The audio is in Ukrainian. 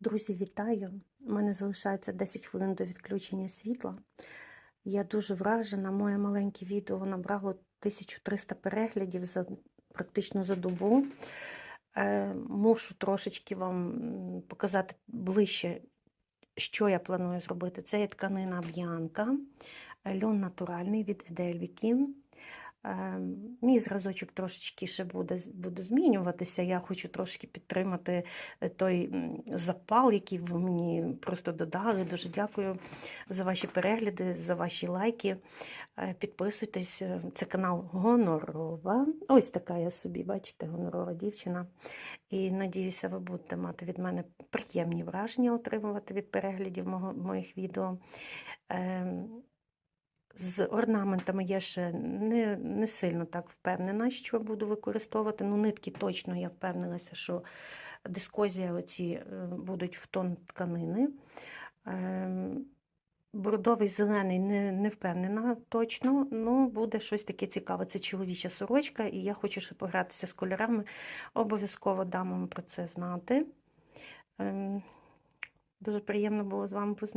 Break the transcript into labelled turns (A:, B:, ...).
A: Друзі, вітаю! У мене залишається 10 хвилин до відключення світла. Я дуже вражена. Моє маленьке відео набрало 1300 переглядів за практично за добу. Е, мушу трошечки вам показати ближче, що я планую зробити. Це є тканина б'янка, льон натуральний від Edelwiki. Е, Мій зразочок трошечки ще буде, буде змінюватися. Я хочу трошки підтримати е, той запал, який ви мені просто додали. Дуже дякую за ваші перегляди, за ваші лайки. Е, Підписуйтесь, е, це канал Гонорова. Ось така я собі, бачите, гонорова дівчина. І надіюся, ви будете мати від мене приємні враження, отримувати від переглядів моїх відео. З орнаментами я ще не, не сильно так впевнена, що буду використовувати. Ну, нитки точно я впевнилася, що дискозія оці е, будуть в тон тканини. Ем, Бордовий зелений не, не впевнена точно, ну буде щось таке цікаве. Це чоловіча сорочка, і я хочу ще погратися з кольорами. Обов'язково дам вам про це знати. Ем, Дуже приємно було з вами познайомитися.